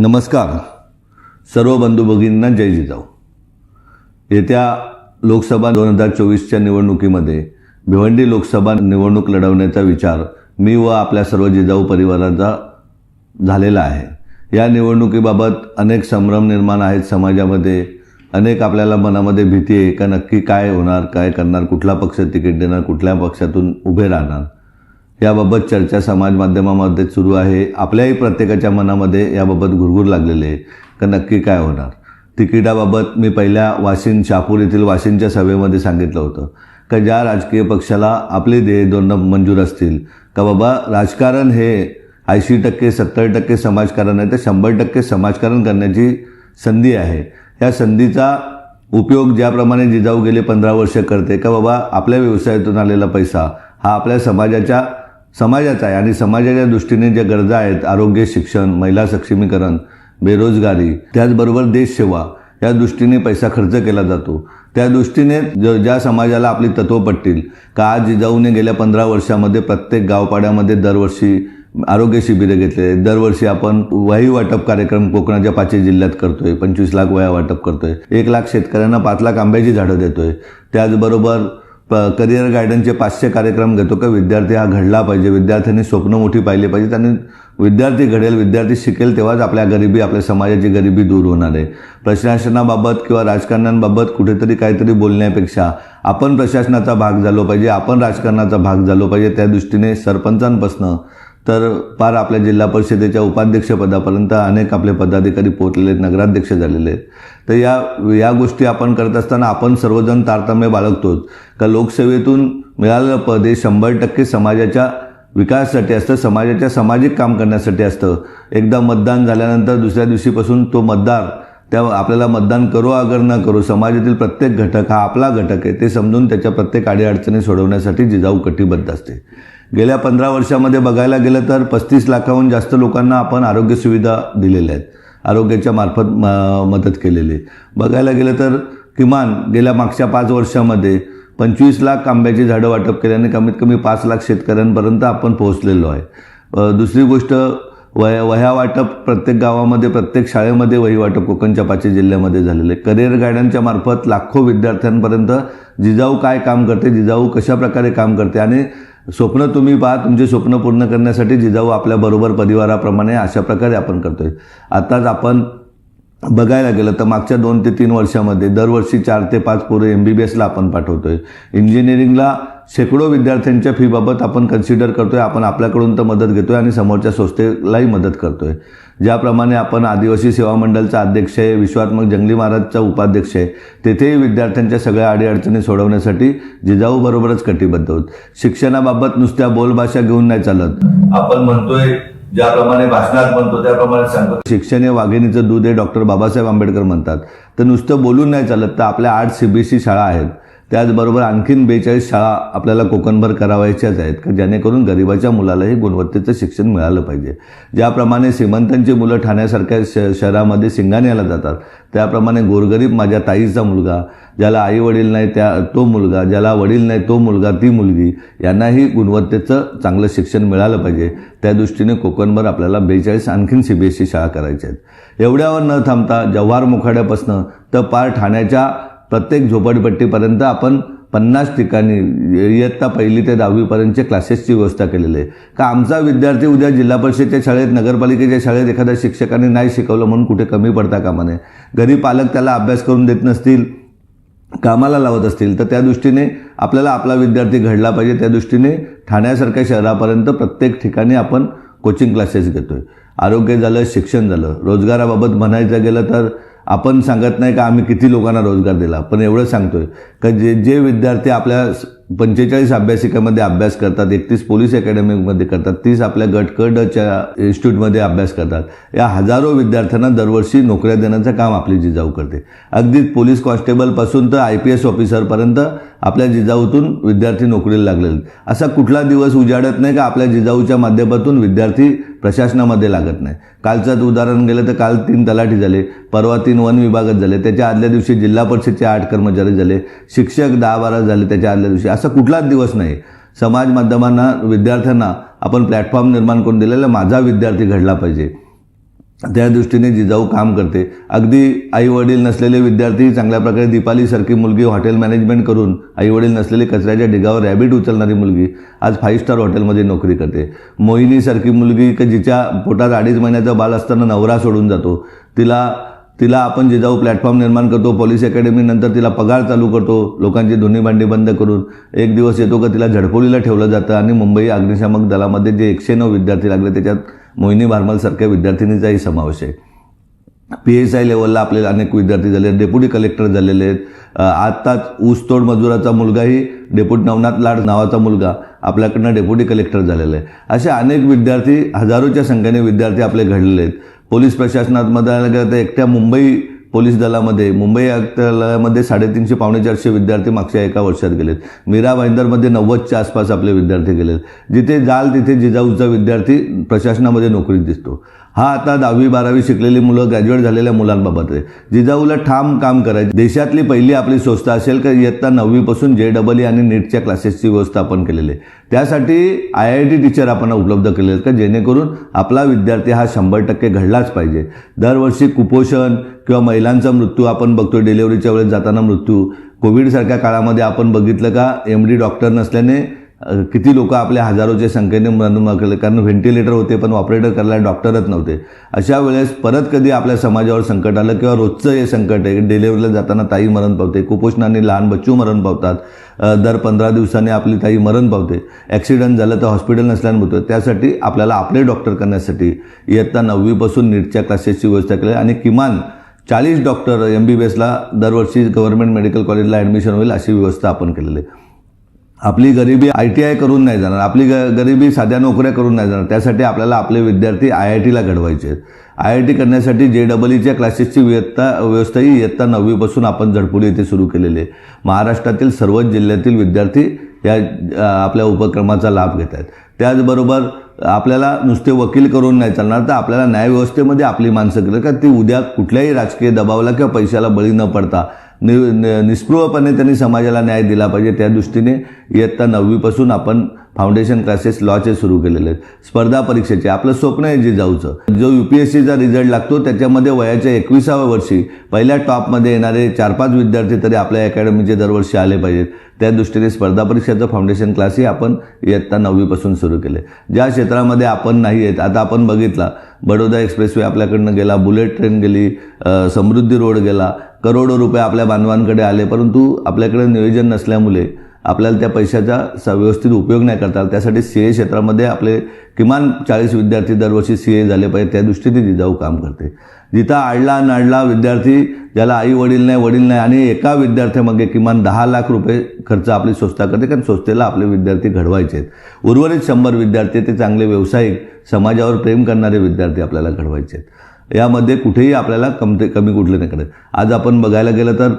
नमस्कार. सर्व बंधू भगिनींना जय जिजाऊ. येत्या लोकसभा दोन हजार चोवीसच्या निवडणुकीमध्ये भिवंडी लोकसभा निवडणूक लढवण्याचा विचार मी व आपल्या सर्व जिजाऊ परिवाराचा झालेला आहे. या निवडणुकीबाबत अनेक संभ्रम निर्माण आहेत समाजामध्ये. अनेक आपल्याला मनामध्ये भीती आहे का नक्की काय होणार काय करणार कुठला पक्ष तिकीट देणार कुठल्या पक्षातून उभे राहणार. याबाबत चर्चा समाज माध्यमामध्ये सुरू आहे. आपल्याही प्रत्येकाच्या मनामध्ये याबाबत घुरघुर लागलेले आहे. का नक्की काय होणार? तिकिटाबाबत मी पहिल्या वाशिन शहापूर येथील वाशिनच्या सभेमध्ये सांगितलं होतं. का ज्या राजकीय पक्षाला आपले ध्येय दोन मंजूर असतील? का बाबा राजकारण हे ऐंशी टक्के सत्तर टक्के समाजकारण आहे तर शंभर टक्के समाजकारण करण्याची संधी आहे. या संधीचा उपयोग ज्याप्रमाणे जिजाऊ गेले पंधरा वर्ष करते का बाबा आपल्या व्यवसायातून आलेला पैसा हा आपल्या समाजाच्या समाजाचा आहे आणि समाजाच्या दृष्टीने ज्या गरजा आहेत आरोग्य शिक्षण महिला सक्षमीकरण बेरोजगारी त्याचबरोबर देशसेवा या दृष्टीने पैसा खर्च केला जातो. त्या दृष्टीने ज ज्या समाजाला आपली तत्व पटतील का आज जिजाऊने गेल्या पंधरा वर्षामध्ये प्रत्येक गावपाड्यामध्ये दरवर्षी आरोग्य शिबिरे घेतले दरवर्षी आपण वही वाटप कार्यक्रम कोकणाच्या पाचही जिल्ह्यात करतोय पंचवीस लाख वया वाटप करतोय एक लाख शेतकऱ्यांना पाच लाख आंब्याची झाडं देतोय त्याचबरोबर प करिअर गायडन्सचे पाचशे कार्यक्रम घेतो का? विद्यार्थी हा घडला पाहिजे. विद्यार्थ्यांनी स्वप्न मोठी पाहिली पाहिजे. आणि विद्यार्थी घडेल विद्यार्थी शिकेल तेव्हाच आपल्या गरिबी आपल्या समाजाची गरिबी दूर होणार आहे. प्रशासनाबाबत किंवा राजकारण्यांबाबत कुठेतरी काहीतरी बोलण्यापेक्षा आपण प्रशासनाचा भाग झालो पाहिजे आपण राजकारणाचा भाग झालो पाहिजे. त्या दृष्टीने सरपंचांपासनं तर पार आपल्या जिल्हा परिषदेच्या उपाध्यक्षपदापर्यंत अनेक आपले पदाधिकारी पोहोचलेले आहेत नगराध्यक्ष झालेले आहेत. तर या या गोष्टी आपण करत असताना आपण सर्वजण तारतम्य बाळगतोच. का लोकसेवेतून मिळालेलं पद हे शंभर टक्के समाजाच्या विकासासाठी असतं समाजाच्या सामाजिक काम करण्यासाठी असतं. एकदा मतदान झाल्यानंतर दुसऱ्या दिवशीपासून तो मतदार त्या आपल्याला मतदान करो अगर न करो समाजातील प्रत्येक घटक हा आपला घटक आहे ते समजून त्याच्या प्रत्येक अडीअडचणी सोडवण्यासाठी जिजाऊ कटिबद्ध असते. गेल्या पंधरा वर्षामध्ये बघायला गेलं तर पस्तीस लाखाहून जास्त लोकांना आपण आरोग्य सुविधा दिलेल्या आहेत. आरोग्याच्या मार्फत म- मदत केलेली बघायला गेलं तर किमान गेल्या मागच्या पाच वर्षामध्ये पंचवीस लाख आंब्याची झाडं वाटप केल्याने कमीत कमी पाच लाख शेतकऱ्यांपर्यंत आपण पोहोचलेलो आहे. दुसरी गोष्ट वय वह्या वाटप प्रत्येक गावामध्ये प्रत्येक शाळेमध्ये वही वाटप कोकणच्या पाचही जिल्ह्यामध्ये झालेलं आहे. करिअर गायडनच्या मार्फत लाखो विद्यार्थ्यांपर्यंत जिजाऊ काय काम करते जिजाऊ कशा प्रकारे काम करते आणि स्वप्न तुम्ही पहा तुमचे स्वप्न पूर्ण करण्यासाठी जिजाऊ आपल्याबरोबर परिवाराप्रमाणे अशा प्रकारे आपण करतो आहे आत्ताच आपण बघायला गेलं तर मागच्या दोन ते तीन वर्षामध्ये दरवर्षी चार ते पाच पोरं एम बी बी एसला आपण पाठवतो आहे इंजिनिअरिंगला शेकडो विद्यार्थ्यांच्या फीबाबत आपण कन्सिडर करतो आहे आपण आपल्याकडून तर मदत घेतो आहे आणि समोरच्या संस्थेलाही मदत करतो आहे ज्याप्रमाणे आपण आदिवासी सेवा मंडळचा अध्यक्ष आहे विश्वात्मक जंगली महाराजचा उपाध्यक्ष आहे तेथेही विद्यार्थ्यांच्या सगळ्या अडीअडचणी सोडवण्यासाठी जिजाऊ बरोबरच कटिबद्ध होत. शिक्षणाबाबत नुसत्या बोलभाषा घेऊन नाही चालत. आपण म्हणतोय ज्याप्रमाणे भाषणात म्हणतो त्याप्रमाणे सांगतो. शिक्षण हे वाघिणीचं दूध हे डॉक्टर बाबासाहेब आंबेडकर म्हणतात. तर नुसतं बोलून नाही चालत तर आपल्या आठ सीबीएसई शाळा आहेत. त्याचबरोबर आणखीन बेचाळीस शाळा आपल्याला कोकणभर करावायच्याच आहेत का जेणेकरून गरिबाच्या मुलालाही गुणवत्तेचं शिक्षण मिळालं पाहिजे. ज्याप्रमाणे श्रीमंतांची मुलं ठाण्यासारख्या श शहरामध्ये सिंगाण्याला जातात त्याप्रमाणे गोरगरीब माझ्या ताईचा मुलगा ज्याला आई वडील नाही त्या तो मुलगा ज्याला वडील नाही तो मुलगा ती मुलगी यांनाही गुणवत्तेचं चांगलं शिक्षण मिळालं पाहिजे. त्या दृष्टीने कोकणभर आपल्याला बेचाळीस आणखीन सी बी एस सी शाळा करायच्या आहेत. एवढ्यावर न थांबता जव्हार मुखाड्यापासनं तर पार ठाण्याच्या प्रत्येक झोपडपट्टीपर्यंत आपण पन्नास ठिकाणी इयत्ता पहिली ते दहावीपर्यंतच्या क्लासेसची व्यवस्था केलेली आहे. का आमचा विद्यार्थी उद्या जिल्हा परिषदेच्या शाळेत नगरपालिकेच्या शाळेत एखाद्या शिक्षकाने नाही शिकवलं म्हणून कुठे कमी पडता कामा नये. घरी पालक त्याला अभ्यास करून देत नसतील कामाला लावत असतील तर त्या दृष्टीने आपल्याला आपला विद्यार्थी घडला पाहिजे. त्या दृष्टीने ठाण्यासारख्या शहरापर्यंत प्रत्येक ठिकाणी आपण कोचिंग क्लासेस घेतो आहे आरोग्य झालं शिक्षण झालं. रोजगाराबाबत म्हणायचं गेलं तर आपण सांगत नाही का आम्ही किती लोकांना रोजगार दिला. पण एवढं सांगतोय का जे जे विद्यार्थी आपल्या पंचेचाळीस अभ्यासिकेमध्ये अभ्यास करतात एकतीस पोलीस अकॅडमीमध्ये करतात तीस आपल्या गटकडच्या इन्स्टिट्यूटमध्ये अभ्यास करतात या हजारो विद्यार्थ्यांना दरवर्षी नोकऱ्या देण्याचं काम आपली जिजाऊ करते. अगदी पोलीस कॉन्स्टेबलपासून तर आय पी एस ऑफिसरपर्यंत आपल्या जिजाऊतून विद्यार्थी नोकरीला लागलेले असा कुठला दिवस उजाडत नाही का आपल्या जिजाऊच्या माध्यमातून विद्यार्थी प्रशासनामध्ये लागत नाही. कालचं उदाहरण गेलं तर काल तीन तलाठी झाले परवा तीन वन विभागात झाले त्याच्या आदल्या दिवशी जिल्हा परिषदचे आठ कर्मचारी झाले शिक्षक दहा बारा झाले त्याच्या आदल्या दिवशी. असा कुठलाच दिवस नाही. समाज माध्यमांना विद्यार्थ्यांना आपण प्लॅटफॉर्म निर्माण करून दिलेला माझा विद्यार्थी घडला पाहिजे. त्या दृष्टीने जिजाऊ काम करते. अगदी आई वडील नसलेले विद्यार्थी चांगल्या प्रकारे दीपालीसारखी मुलगी हॉटेल मॅनेजमेंट करून आई वडील कचऱ्याच्या ढिगावर रॅबिट उचलणारी मुलगी आज फाईव्ह स्टार हॉटेलमध्ये नोकरी करते. मोहिनीसारखी मुलगी की जिच्या पोटात अडीच महिन्याचा बाल असताना नवरा सोडून जातो. तिला तिला आपण जिजाऊ प्लॅटफॉर्म निर्माण करतो पोलीस अकॅडमीनंतर तिला पगार चालू करतो लोकांची धुनी भांडी बंद करून एक दिवस येतो का तिला झडपोलीला ठेवलं जातं आणि मुंबई अग्निशामक दलामध्ये जे एकशे नऊ विद्यार्थी लागले त्याच्यात मोहिनी भारमलसारख्या विद्यार्थिनीचाही समावेश आहे. पी एस आय लेवलला आपले अनेक विद्यार्थी झाले डेप्युटी कलेक्टर झालेले आहेत. आत्ताच ऊसतोड मजुराचा मुलगाही डेप्युटी नवनाथ लाड नावाचा मुलगा आपल्याकडनं डेप्युटी कलेक्टर झालेला आहे. असे अनेक विद्यार्थी हजारोच्या संख्येने विद्यार्थी आपले घडलेले आहेत. पोलीस प्रशासनात बघायला गेलं तर एकट्या मुंबई पोलीस दलामध्ये मुंबई आयुक्त दलामध्ये साडेतीनशे पावणे चारशे विद्यार्थी मागच्या एका वर्षात गेलेत. मीरा भाईंदरमध्ये नव्वदच्या आसपास आपले विद्यार्थी गेलेत. जिथे जाल तिथे जिजाऊचा विद्यार्थी प्रशासनामध्ये नोकरीत दिसतो. हा आता दहावी बारावी शिकलेली मुलं ग्रॅज्युएट झालेल्या मुलांबाबत आहे. जिजाऊला ठाम काम करायचे. देशातली पहिली आपली संस्था असेल का? इयत्ता नववीपासून जे डबल ई आणि नीटच्या क्लासेसची व्यवस्था आपण केलेली आहे. त्यासाठी आय आय टी टीचर आपण उपलब्ध केले आहेत का? जेणेकरून आपला विद्यार्थी हा शंभर टक्के घडलाच पाहिजे. दरवर्षी कुपोषण किंवा महिलांचा मृत्यू आपण बघतो डिलेवरीच्या वेळेस जाताना मृत्यू. कोविडसारख्या काळामध्ये आपण बघितलं का? एम डी डॉक्टर नसल्याने किती लोक आपल्या हजारोच्या संख्येने मरण कारण व्हेंटिलेटर होते पण ऑपरेटर करायला डॉक्टरच नव्हते. अशा वेळेस परत कधी आपल्या समाजावर संकट आलं किंवा रोजचं हे संकट आहे डिलेवरीला जाताना ताई मरण पावते कुपोषणाने लहान बच्चू मरण पावतात दर पंधरा दिवसांनी आपली ताई मरण पावते. ॲक्सिडेंट झालं तर हॉस्पिटल नसल्याने होतं त्यासाठी आपल्याला आपले डॉक्टर करण्यासाठी इयत्ता नववीपासून नीटच्या क्लासेसची व्यवस्था केली आहे आणि किमान चाळीस डॉक्टर एम बी बी एसला दरवर्षी गव्हर्नमेंट मेडिकल कॉलेजला ॲडमिशन होईल अशी व्यवस्था आपण केलेली आहे. आपली गरिबी आय टी आय करून नाही जाणार आपली ग गरिबी साध्या नोकऱ्या करून नाही जाणार त्यासाठी आपल्याला आपले विद्यार्थी आय आय टीला घडवायचे आहेत. आय आय टी करण्यासाठी जे डबल ईच्या क्लासेसची व्यवस्था व्यवस्थाही इयत्ता नववीपासून आपण झडपुली येथे सुरू केलेली आहे. महाराष्ट्रातील सर्वच जिल्ह्यातील विद्यार्थी या आपल्या उपक्रमाचा लाभ घेत आहेत. त्याचबरोबर आपल्याला नुसते वकील करून नाही चालणार तर आपल्याला न्यायव्यवस्थेमध्ये आपली माणसं केलं का ती उद्या कुठल्याही राजकीय दबावाला किंवा पैशाला बळी न पडता नि- निस्पृहपणे त्यांनी समाजाला न्याय दिला पाहिजे. त्या दृष्टीने इयत्ता नववीपासून आपण फाउंडेशन क्लासेस लॉचे सुरू केलेले आहेत. स्पर्धा परीक्षेचे. आपलं स्वप्न आहे जे जाऊचं. जो यू पी एस सीचा रिझल्ट लागतो त्याच्यामध्ये वयाच्या एकविसाव्या वर्षी पहिल्या टॉपमध्ये येणारे चार पाच विद्यार्थी तरी आपल्या अकॅडमीचे दरवर्षी आले पाहिजेत. त्या दृष्टीने स्पर्धा परीक्षेचं फाउंडेशन क्लासही आपण इयत्ता नववीपासून सुरू केले. ज्या क्षेत्रामध्ये आपण नाही आहेत आता आपण बघितला बडोदा एक्सप्रेसवे आपल्याकडनं गेला बुलेट ट्रेन गेली समृद्धी रोड गेला करोडो रुपये आपल्या बांधवांकडे आले परंतु आपल्याकडे नियोजन नसल्यामुळे आपल्याला त्या पैशाचा स व्यवस्थित उपयोग नाही करता त्यासाठी सी ए क्षेत्रामध्ये आपले किमान चाळीस विद्यार्थी दरवर्षी सी ए झाले पाहिजे त्या दृष्टीने जिजाऊ काम करते. जिथं आडला नाडला विद्यार्थी ज्याला आई वडील नाही वडील नाही आणि एका विद्यार्थ्यामागे किमान दहा लाख रुपये खर्च आपली संस्था करते कारण संस्थेला आपले विद्यार्थी घडवायचे आहेत. उर्वरित शंभर विद्यार्थी ते चांगले व्यावसायिक समाजावर प्रेम करणारे विद्यार्थी आपल्याला घडवायचे आहेत. यामध्ये कुठेही आपल्याला कमते कमी कुठले नाही करत. आज आपण बघायला गेलं तर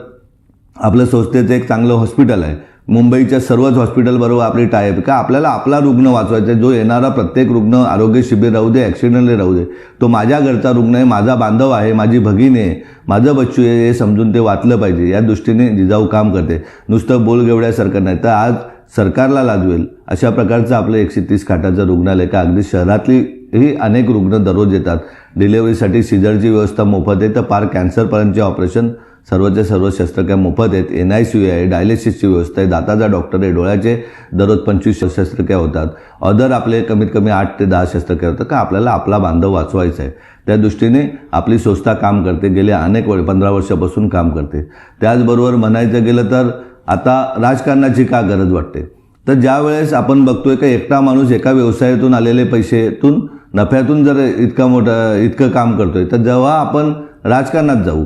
आपलं संस्थेचं एक चांगलं हॉस्पिटल आहे. मुंबईच्या सर्वच हॉस्पिटलबरोबर आपली टायप का आपल्याला आपला रुग्ण वाचवायचा आहे जो येणारा प्रत्येक रुग्ण आरोग्य शिबिर राहू दे ॲक्सिडेंटली राहू दे तो माझ्या घरचा रुग्ण आहे माझा बांधव आहे माझी भगिनी आहे माझं बच्चू आहे हे समजून ते वाचलं पाहिजे. या दृष्टीने जिजाऊ काम करते. नुसतं बोलगेवड्यासारखं नाही. तर आज सरकारला लाजवेल अशा प्रकारचं आपलं एकशे तीस खाटाचं रुग्णालय का अगदी शहरातली ही अनेक रुग्ण दररोज येतात. डिलेवरीसाठी सिझरची व्यवस्था मोफत आहे. तर पार कॅन्सरपर्यंतचे ऑपरेशन सर्वच्या सर्व शस्त्रक्रिया मोफत आहेत. एन आय सी आहे डायलिसिसची व्यवस्था आहे. दाताचा डॉक्टर आहे डोळ्याचे दररोज पंचवीस शस्त्रक्रिया होतात. अदर आपले कमीत कमी आठ ते दहा शस्त्रक्रिया होतात. का आपल्याला आपला बांधव वाचवायचा आहे. त्या दृष्टीने आपली संस्था काम करते. गेले अनेक वेळ पंधरा वर्षापासून काम करते. त्याचबरोबर म्हणायचं गेलं तर आता राजकारणाची का गरज वाटते? तर ज्या वेळेस आपण बघतोय का एकटा माणूस एका व्यवसायातून आलेले पैसेतून नफ्यातून जर इतका मोठं इतकं काम करतोय तर जेव्हा आपण राजकारणात जाऊ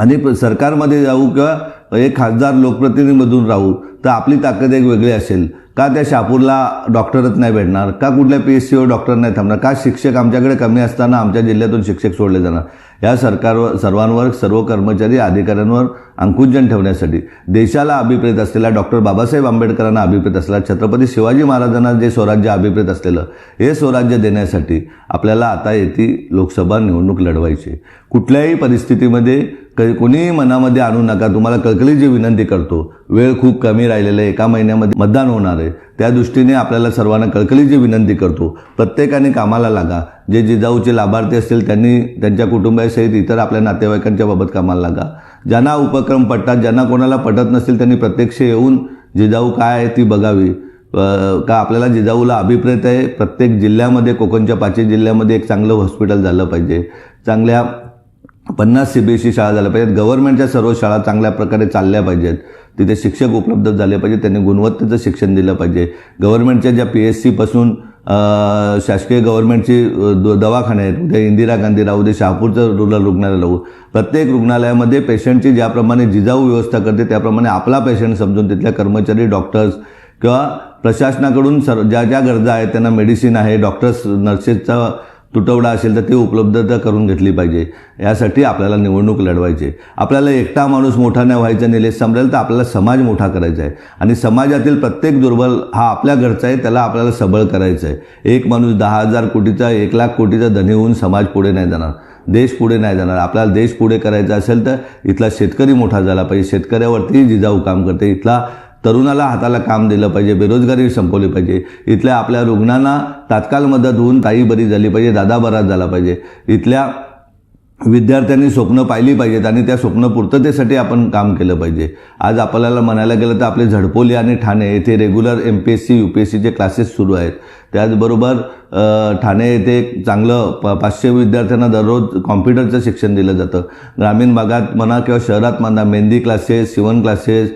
आणि सरकारमध्ये जाऊ किंवा एक खासदार लोकप्रतिनिधीमधून राहू तर आपली ताकद एक वेगळी असेल. का त्या शापूरला डॉक्टरच नाही भेटणार? का कुठल्या पी एस सीवर डॉक्टर नाही थांबणार? का शिक्षक आमच्याकडे कमी असताना आमच्या जिल्ह्यातून शिक्षक सोडले जाणार? या सरकारवर सर्वांवर सर्व कर्मचारी अधिकाऱ्यांवर अंकुजन ठेवण्यासाठी. देशाला अभिप्रेत असलेला डॉक्टर बाबासाहेब आंबेडकरांना अभिप्रेत असलेला छत्रपती शिवाजी महाराजांना जे स्वराज्य अभिप्रेत असलेलं हे स्वराज्य देण्यासाठी आपल्याला आता येथे लोकसभा निवडणूक लढवायची कुठल्याही परिस्थितीमध्ये क कोणीही मनामध्ये आणू नका तुम्हाला कळकळीची विनंती करतो. वेळ खूप कमी राहिलेला आहे एका महिन्यामध्ये मतदान होणार आहे. त्या दृष्टीने आपल्याला सर्वांना कळकळीची विनंती करतो. प्रत्येकाने कामाला लागा. जे जिजाऊचे लाभार्थी असतील त्यांनी त्यांच्या कुटुंबासहित इतर आपल्या नातेवाईकांच्या बाबत कामाला लागा. ज्यांना उपक्रम पटतात ज्यांना कोणाला पटत नसतील त्यांनी प्रत्यक्ष येऊन जिजाऊ काय आहे ती बघावी. का आपल्याला जिजाऊला अभिप्रेत आहे? प्रत्येक जिल्ह्यामध्ये कोकणच्या पाचही जिल्ह्यामध्ये एक चांगलं हॉस्पिटल झालं पाहिजे. चांगल्या पन्नास सी बी एस सी शाळा झाल्या पाहिजेत. गव्हर्नमेंटच्या सर्व शाळा चांगल्या प्रकारे चालल्या पाहिजेत. तिथे शिक्षक उपलब्ध झाले पाहिजे त्यांनी गुणवत्तेचं शिक्षण दिलं पाहिजे. गव्हर्नमेंटच्या ज्या पी एस सीपासून शासकीय गव्हर्नमेंटची द- दवाखाने आहेत. उद्या इंदिरा गांधी राहू दे शहापूरचं रुरल रुग्णालय राहू प्रत्येक रुग्णालयामध्ये पेशंटची ज्याप्रमाणे जिजाऊ व्यवस्था करते त्याप्रमाणे आपला पेशंट समजून तिथल्या कर्मचारी डॉक्टर्स किंवा प्रशासनाकडून सर्व ज्या ज्या गरजा आहेत त्यांना मेडिसिन आहे डॉक्टर्स नर्सेसचा तुटवडा असेल तर ते उपलब्धता करून घेतली पाहिजे. यासाठी आपल्याला निवडणूक लढवायची आपल्याला एकटा माणूस मोठा नाही व्हायचा निलेश समजेल तर आपल्याला समाज मोठा करायचा आहे. आणि समाजातील प्रत्येक दुर्बल हा आपल्या घरचा आहे त्याला आपल्याला सबळ करायचं आहे. एक माणूस दहा हजार कोटीचा एक लाख कोटीचा धनी होऊन समाज पुढे नाही जाणार. देश पुढे नाही जाणार. आपल्याला देश पुढे करायचा असेल तर इथला शेतकरी मोठा झाला पाहिजे. शेतकऱ्यावरती जिजाऊ काम करते. इथला तरुणाला हाताला काम दिलं पाहिजे बेरोजगारी संपवली पाहिजे. इथल्या आपल्या रुग्णांना तात्काळ मदत होऊन ताई बरी झाली पाहिजे दादा बरा झाला पाहिजे. इथल्या विद्यार्थ्यांनी स्वप्न पाहिली पाहिजेत आणि त्या स्वप्न पूर्ततेसाठी आपण काम केलं पाहिजे. आज आपल्याला म्हणायला गेलं तर आपले झडपोली आणि ठाणे येथे regular M P S C U P S सीचे क्लासेस सुरू आहेत. त्याचबरोबर ठाणे येथे एक चांगलं प पाचशे विद्यार्थ्यांना दररोज कॉम्प्युटरचं शिक्षण दिलं जातं. ग्रामीण भागात म्हणा किंवा शहरात म्हणा मेहंदी क्लासेस शिवण क्लासेस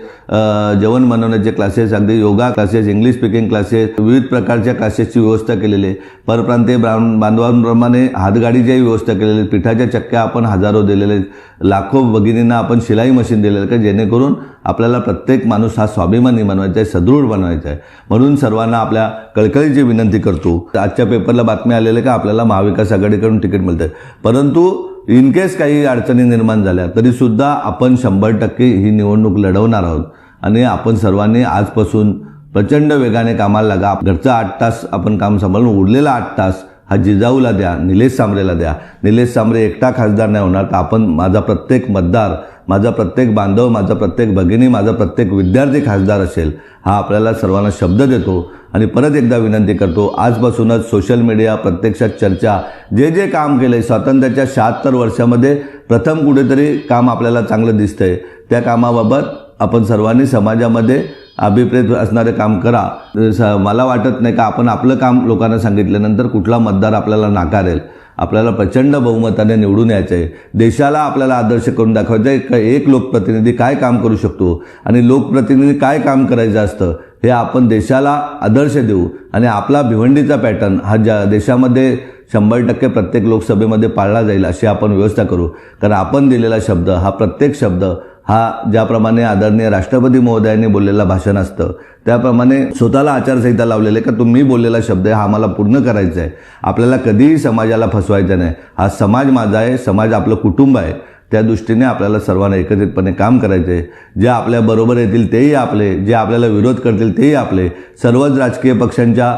जेवण बनवण्याचे क्लासेस अगदी yoga classes English speaking classes विविध प्रकारच्या क्लासेसची व्यवस्था केलेली आहे. परप्रांतीय ब्राह्म- बांधवांप्रमाणे हातगाडीच्याही व्यवस्था केलेली आहे पिठाच्या चक्क्या आपण हजारो दिलेले आहेत. लाखो भगिनींना आपण शिलाई मशीन दिलेलं आहे का जेणेकरून आपल्याला प्रत्येक माणूस हा स्वाभिमानी बनवायचा आहे सदृढ बनवायचा आहे. म्हणून सर्वांना आपल्या कळकळीची विनंती करतो. आजच्या पेपरला बातमी आलेल्या का? आपल्याला महाविकास आघाडीकडून तिकीट मिळतं परंतु इन केस काही अडचणी निर्माण झाल्या तरीसुद्धा आपण शंभर टक्के ही निवडणूक लढवणार आहोत. आणि आपण सर्वांनी आजपासून प्रचंड वेगाने कामाला लागा. घरचा आठ तास आपण काम सांभाळून उरलेला आठ तास हा जिजाऊला द्या निलेश सांबरेला द्या. निलेश सांबरे एकटा खासदार नाही होणार तर आपण माझा प्रत्येक मतदार माझा प्रत्येक बांधव माझा प्रत्येक भगिनी माझा प्रत्येक विद्यार्थी खासदार असेल हा आपल्याला सर्वांना शब्द देतो. आणि परत एकदा विनंती करतो आजपासूनच सोशल मीडिया प्रत्यक्षात चर्चा जे जे काम केलं आहे स्वातंत्र्याच्या शहात्तर वर्षामध्ये प्रथम कुठेतरी काम आपल्याला चांगलं दिसतंय. त्या कामाबाबत आपण सर्वांनी समाजामध्ये अभिप्रेत असणारे काम करा. स- मला वाटत नाही का आपण आपलं काम लोकांना सांगितल्यानंतर कुठला मतदार आपल्याला नाकारेल. आपल्याला प्रचंड बहुमताने निवडून यायचं आहे देशाला आपल्याला आदर्श करून दाखवायचं आहे. का एक लोकप्रतिनिधी काय काम करू शकतो? आणि लोकप्रतिनिधी काय काम करायचं असतं? हे आपण देशाला आदर्श देऊ. आणि आपला भिवंडीचा पॅटर्न हा ज्या देशामध्ये शंभर टक्के प्रत्येक लोकसभेमध्ये पाळला जाईल अशी आपण व्यवस्था करू. कारण आपण दिलेला शब्द हा प्रत्येक शब्द हा ज्याप्रमाणे आदरणीय राष्ट्रपती महोदयांनी बोललेला भाषण असतं त्याप्रमाणे स्वतःला आचारसंहिता लावलेलं आहे का तुम्ही बोललेला शब्द आहे हा मला पूर्ण करायचा आहे. आपल्याला कधीही समाजाला फसवायचा नाही. हा समाज माझा आहे समाज आपलं कुटुंब आहे. त्या दृष्टीने आपल्याला सर्वांना एकत्रितपणे काम करायचे आहे जे आपल्याबरोबर येतील तेही आपले जे आपल्याला विरोध करतील तेही आपले. सर्वच राजकीय पक्षांच्या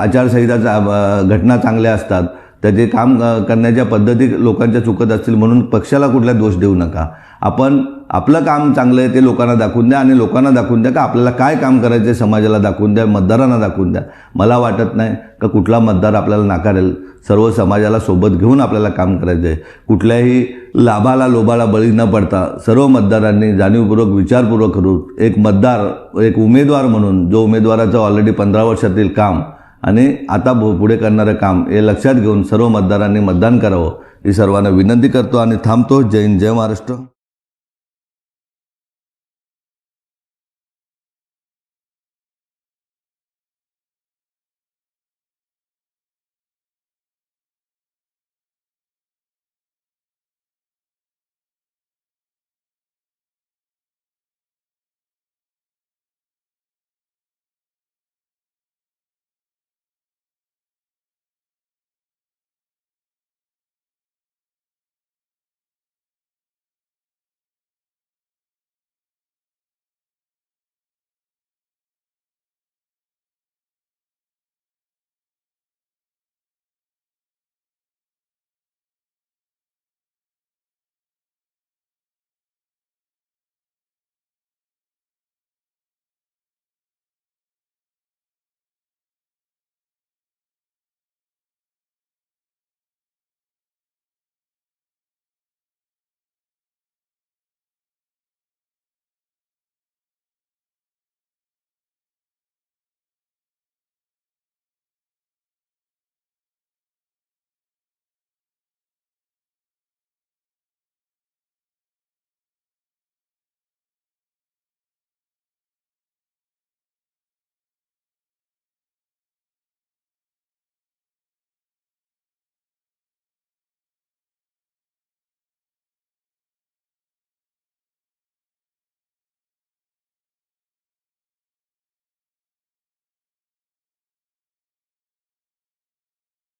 आचारसंहिताचा घटना चांगल्या असतात. त्याचे काम करण्याच्या पद्धती लोकांच्या चुकत असतील म्हणून पक्षाला कुठला दोष देऊ नका. आपण आपलं काम चांगलं आहे ते लोकांना दाखवून द्या आणि लोकांना दाखवून द्या का आपल्याला काय काम करायचं आहे समाजाला दाखवून द्या मतदारांना दाखवून द्या. मला वाटत नाही का कुठला मतदार आपल्याला नाकारेल. सर्व समाजाला सोबत घेऊन आपल्याला काम करायचं आहे कुठल्याही लाभाला लोभाला बळी न पडता सर्व मतदारांनी जाणीवपूर्वक विचारपूर्वक करून एक मतदार एक उमेदवार म्हणून जो उमेदवाराचं ऑलरेडी पंधरा वर्षातील काम आणि आता भो- पुढे करणारं काम हे लक्षात घेऊन सर्व मतदारांनी मतदान करावं. ही सर्वांना विनंती करतो आणि थांबतो. जय हिंद जय महाराष्ट्र.